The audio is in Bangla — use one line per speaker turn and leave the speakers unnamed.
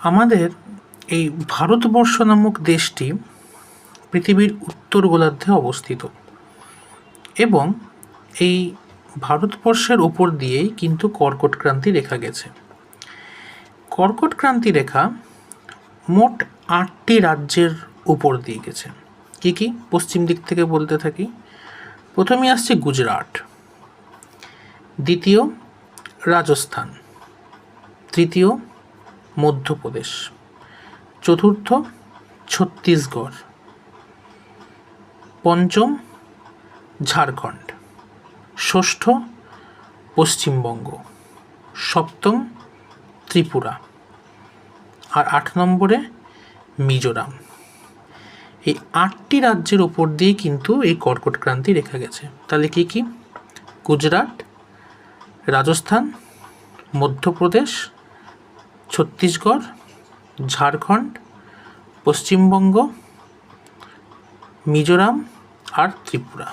আমাদের এই ভারতবর্ষ নামক দেশটি পৃথিবীর উত্তর গোলার্ধে অবস্থিত। এবং এই ভারতবর্ষের ওপর দিয়েই কিন্তু কর্কট ক্রান্তি রেখা গেছে। কর্কট ক্রান্তি রেখা মোট আটটি রাজ্যের উপর দিয়ে গেছে। কী কী? পশ্চিম দিক থেকে বলতে থাকি। প্রথমে আসছে গুজরাট। দ্বিতীয় রাজস্থান। তৃতীয় মধ্যপ্রদেশ। চতুর্থ, ছত্তিশগড়। পঞ্চম, ঝাড়খণ্ড। ষষ্ঠ, পশ্চিমবঙ্গ। সপ্তম, ত্রিপুরা। আর আট নম্বরে, মিজোরাম। এই আটটি রাজ্যের ওপর দিয়ে কিন্তু এই কর্কট ক্রান্তি রেখা গেছে। তাহলে কী কী? গুজরাট, রাজস্থান, মধ্যপ্রদেশ ছত্তিশগড় ঝাড়খণ্ড পশ্চিমবঙ্গ মিজোরাম আর ত্রিপুরা।